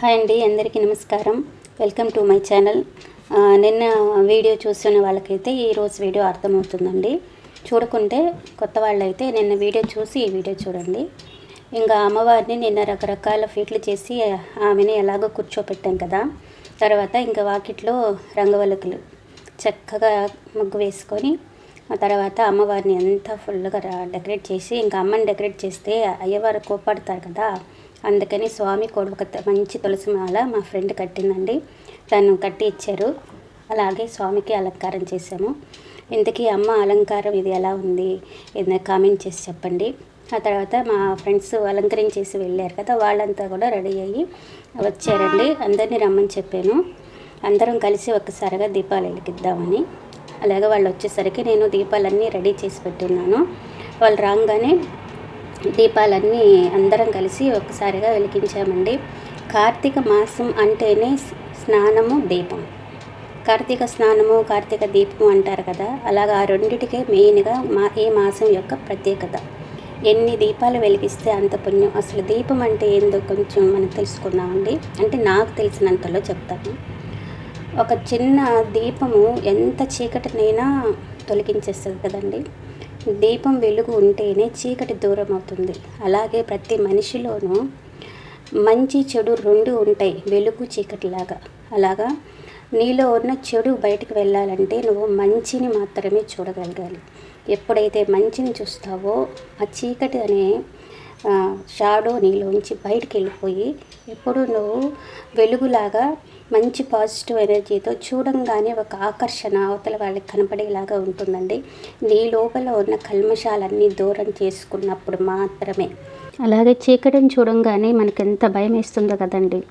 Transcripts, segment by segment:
Hi అండి అందరికీ నమస్కారం. Welcome to my channel. నిన్న వీడియో చూస్తున్న వాళ్ళకైతే ఈరోజు వీడియో అర్థమవుతుందండి. చూడకుంటే కొత్త వాళ్ళైతే నిన్న వీడియో చూసి ఈ వీడియో చూడండి. ఇంకా అమ్మవారిని నిన్న రకరకాల ఫీట్లు చేసి ఆమెని ఎలాగో కూర్చోపెట్టాం కదా. తర్వాత ఇంకా వాకిట్లో రంగవల్లుకలు చక్కగా ముగ్గు వేసుకొని ఆ తర్వాత అమ్మవారిని అంతా ఫుల్గా డెకరేట్ చేసి ఇంకా అమ్మని డెకరేట్ చేస్తే అయ్యవారు కోపాడతారు కదా. అందుకని స్వామి కూడా ఒక త- మంచి తులసి మాల మా ఫ్రెండ్ కట్టిందండి. తను కట్టి ఇచ్చారు అలాగే స్వామికి అలంకారం చేసాము ఇంతకీ అమ్మ అలంకారం ఇది ఎలా ఉంది? ఏదైనా కామెంట్ చేసి చెప్పండి. ఆ తర్వాత మా ఫ్రెండ్స్ అలంకరించేసి వెళ్ళారు కదా వాళ్ళంతా కూడా రెడీ అయ్యి వచ్చారండి. అందరినీ రమ్మని చెప్పాను. అందరం కలిసి ఒక్కసారిగా దీపాలు వెలిగిద్దామని అలాగే వాళ్ళు వచ్చేసరికి నేను దీపాలన్నీ రెడీ చేసి పెట్టున్నాను. వాళ్ళు రాగానే దీపాలన్నీ అందరం కలిసి ఒక్కసారిగా వెలిగించామండి. కార్తీక మాసం అంటేనే స్నానము దీపం. కార్తీక స్నానము కార్తీక దీపం అంటారు కదా అలాగా ఆ రెండిటికే మెయిన్గా మా ఈ మాసం యొక్క ప్రత్యేకత. ఎన్ని దీపాలు వెలిగిస్తే అంత పుణ్యం. అసలు దీపం అంటే ఏందో కొంచెం మనం తెలుసుకుందామండి. అంటే నాకు తెలిసినంతలో చెప్తాను. ఒక చిన్న దీపము ఎంత చీకటినైనా తొలగించేస్తుంది కదండి. దీపం వెలుగు ఉంటేనే చీకటి దూరం అవుతుంది అలాగే ప్రతి మనిషిలోనూ మంచి చెడు రెండు ఉంటాయి వెలుగు చీకటిలాగా. అలాగా? నీలో ఉన్న చెడు బయటికి వెళ్ళాలంటే నువ్వు మంచిని మాత్రమే చూడగలగాలి. ఎప్పుడైతే మంచిని చూస్తావో ఆ చీకటి అనే షాడో నీలోంచి బయటికి వెళ్ళిపోయి ఎప్పుడు నువ్వు వెలుగులాగా మంచి పాజిటివ్ ఎనర్జీతో చూడంగానే ఒక ఆకర్షణ అవతల వాళ్ళకి కనపడేలాగా ఉంటుందండి. నీ లోపల ఉన్న కల్మషాలన్నీ దూరం చేసుకున్నప్పుడు మాత్రమే. అలాగే చీకటిని చూడంగానే మనకు ఎంత భయం వేస్తుందో కదండి.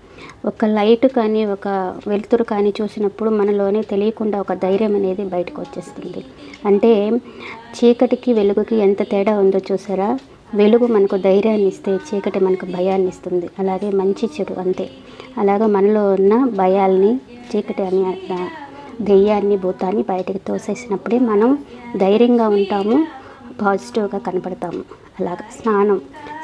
ఒక లైట్ కానీ ఒక వెలుతురు కానీ చూసినప్పుడు మనలోనే తెలియకుండా ఒక ధైర్యం అనేది బయటకు వచ్చేస్తుంది. అంటే చీకటికి వెలుగుకి ఎంత తేడా ఉందో చూసారా? వెలుగు మనకు ధైర్యాన్ని ఇస్తే చీకటి మనకు భయాన్ని ఇస్తుంది అలాగే మంచి చెడు అంతే. అలాగే మనలో ఉన్న భయాల్ని చీకటి అని దెయ్యాన్ని భూతాన్ని బయటకు తోసేసినప్పుడే మనం ధైర్యంగా ఉంటాము పాజిటివ్గా కనపడతాము. అలాగ స్నానం.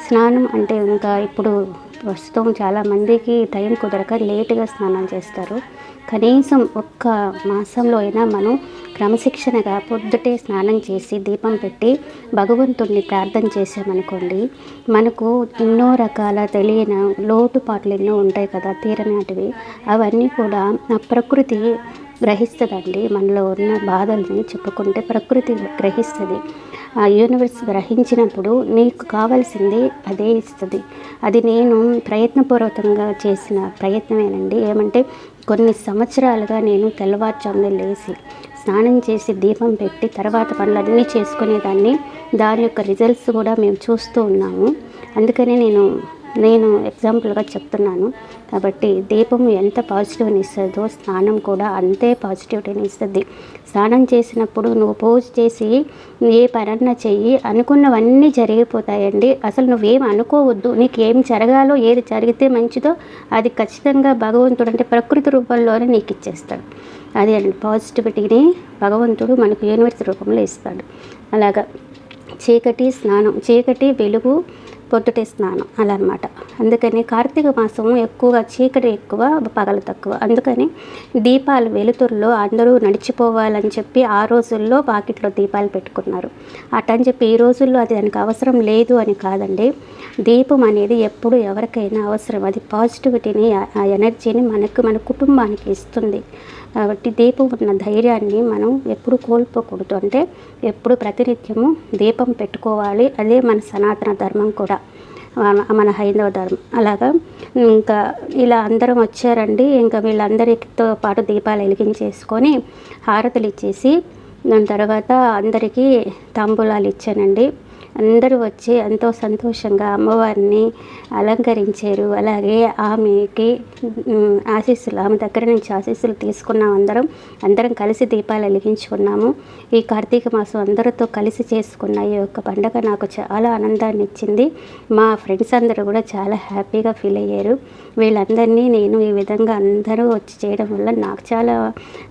స్నానం అంటే ఇంకా ఇప్పుడు ప్రస్తుతం చాలామందికి టైం కుదరక లేటుగా స్నానం చేస్తారు. కనీసం ఒక్క మాసంలో అయినా మనం క్రమశిక్షణగా పొద్దుటే స్నానం చేసి దీపం పెట్టి భగవంతుణ్ణి ప్రార్థన చేసామనుకోండి మనకు ఎన్నో రకాల తెలియని లోటుపాట్లు ఎన్నో ఉంటాయి కదా తీరనాటివి. అవన్నీ కూడా ఆ ప్రకృతి గ్రహిస్తుందండి. మనలో ఉన్న బాధల్ని చెప్పుకుంటే ప్రకృతి గ్రహిస్తుంది. ఆ యూనివర్స్ గ్రహించినప్పుడు నీకు కావాల్సింది అదే ఇస్తుంది. అది నేను ప్రయత్నపూర్వకంగా చేసిన ప్రయత్నమేనండి. ఏమంటే కొన్ని సంవత్సరాలుగా నేను తెల్లవారుజామున లేచి స్నానం చేసి దీపం పెట్టి తర్వాత పనులన్నీ చేసుకునేదాన్ని. దాని యొక్క రిజల్ట్స్ కూడా మేము చూస్తూ ఉన్నాము. అందుకనే నేను నేను ఎగ్జాంపుల్గా చెప్తున్నాను. కాబట్టి దీపం ఎంత పాజిటివ్ని ఇస్తుందో స్నానం కూడా అంతే పాజిటివిటీని ఇస్తుంది. స్నానం చేసినప్పుడు నువ్వు పూజ చేసి ఏ పరన్న చెయ్యి అనుకున్నవన్నీ జరిగిపోతాయండి. అసలు నువ్వేం అనుకోవద్దు. నీకు ఏం జరగాలో ఏది జరిగితే మంచిదో అది ఖచ్చితంగా భగవంతుడు అంటే ప్రకృతి రూపంలోనే నీకు ఇచ్చేస్తాడు. అది అండి. పాజిటివిటీని భగవంతుడు మనకు యూనివర్స్ రూపంలో ఇస్తాడు. అలాగా. చీకటి స్నానం చీకటి వెలుగు పొద్దుటే స్నానం అలా అనమాట అందుకని కార్తీక మాసం ఎక్కువగా చీకటి ఎక్కువ పగలు తక్కువ. అందుకని దీపాలు వెలుతురులో అందరూ నడిచిపోవాలని చెప్పి ఆ రోజుల్లో పాకెట్లో దీపాలు పెట్టుకున్నారు. అటని చెప్పి ఈ రోజుల్లో అది దానికి అవసరం లేదు అని కాదండి. దీపం అనేది ఎప్పుడు ఎవరికైనా అవసరం. అది పాజిటివిటీని ఆ- ఆ ఎనర్జీని మనకు మన కుటుంబానికి ఇస్తుంది. కాబట్టి దీపం ఉన్న ధైర్యాన్ని మనం ఎప్పుడు కోల్పోకూడదు. అంటే ఎప్పుడు ప్రతినిత్యము దీపం పెట్టుకోవాలి. అదే మన సనాతన ధర్మం కూడా. మన- హైందవ ధర్మం. అలాగా? ఇంకా ఇలా అందరం వచ్చారండి. ఇంకా వీళ్ళందరితో పాటు దీపాలు వెలిగించేసుకొని హారతులు ఇచ్చేసి దాని తర్వాత అందరికీ తాంబూలాలు ఇచ్చానండి. అందరూ వచ్చి ఎంతో సంతోషంగా అమ్మవారిని అలంకరించారు. అలాగే ఆమెకి ఆశీస్సులు ఆమె దగ్గర నుంచి ఆశీస్సులు తీసుకున్నాం అందరం. అందరం కలిసి దీపాలు వెలిగించుకున్నాము. ఈ కార్తీక మాసం అందరితో కలిసి చేసుకున్న ఈ యొక్క పండగ నాకు చాలా ఆనందాన్ని ఇచ్చింది. మా ఫ్రెండ్స్ అందరూ కూడా చాలా హ్యాపీగా ఫీల్ అయ్యారు. వీళ్ళందరినీ నేను ఈ విధంగా అందరూ వచ్చి చేయడం వల్ల నాకు చాలా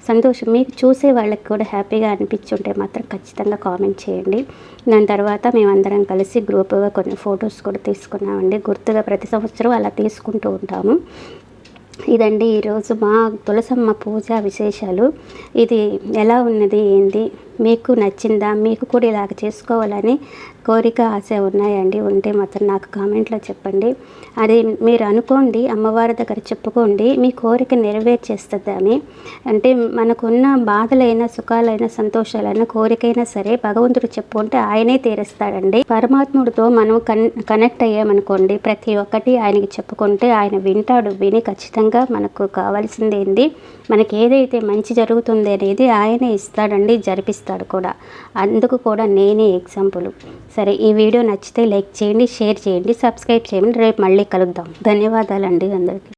సంతోషం. మీకు చూసే వాళ్ళకి కూడా హ్యాపీగా అనిపించుంటే మాత్రం ఖచ్చితంగా కామెంట్ చేయండి. దాని తర్వాత మేము అందరం కలిసి గ్రూపుగా కొన్ని ఫొటోస్ కూడా తీసుకున్నామండి. గుర్తుగా ప్రతి సంవత్సరం అలా తీసుకుంటూ ఉంటాము. ఇదండి ఈరోజు మా తులసమ్మ పూజ విశేషాలు. ఇది ఎలా ఉన్నది ఏంది? మీకు నచ్చిందా? మీకు కూడా ఇలాగ చేసుకోవాలని కోరిక ఆశ ఉన్నాయండి. ఉంటే మాత్రం నాకు కామెంట్లో చెప్పండి. అది మీరు అనుకోండి అమ్మవారి దగ్గర చెప్పుకోండి మీ కోరిక నెరవేర్చేస్తుంది అని అంటే మనకున్న బాధలైనా సుఖాలైనా సంతోషాలైనా కోరికైనా సరే భగవంతుడు చెప్పుకుంటే ఆయనే తీరుస్తాడండి. పరమాత్ముడితో మనం కన్ కనెక్ట్ అయ్యామనుకోండి ప్రతి ఒక్కటి ఆయనకి చెప్పుకుంటే ఆయన వింటాడు విని ఖచ్చితంగా మనకు కావాల్సింది ఏంది మనకి ఏదైతే మంచి జరుగుతుంది అనేది ఆయనే ఇస్తాడండి జరిపిస్తాడు కూడా. అందుకు కూడా నేనే ఎగ్జాంపుల్. సరే ఈ వీడియో నచ్చితే లైక్ చేయండి షేర్ చేయండి సబ్స్క్రైబ్ చేయండి. రేపు మళ్ళీ కలుద్దాం. ధన్యవాదాలండి అందరికీ.